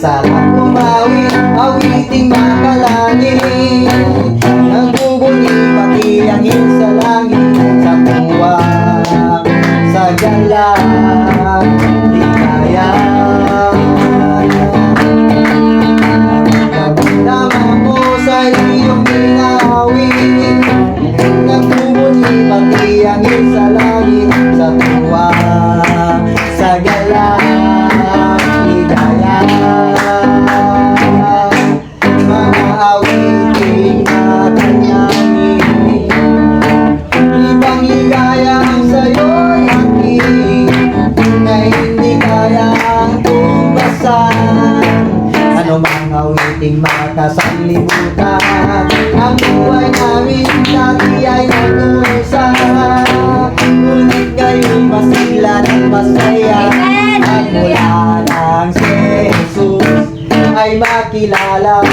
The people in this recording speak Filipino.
Sarap bumawi, awiting makalangin Ang bubuli, pati angin sa langit Sa kuwa, sa gala Di kaya. Naman ko sa iyong pinawin Ang bubuli, pati angin sa langit Sa kuwa, kayang tumbasan Ano mang awiting makasanlibutan Ang buhay namin dati ay nag-uusa Ngunit ngayon masila ng masaya! At mula si Jesus ay makilala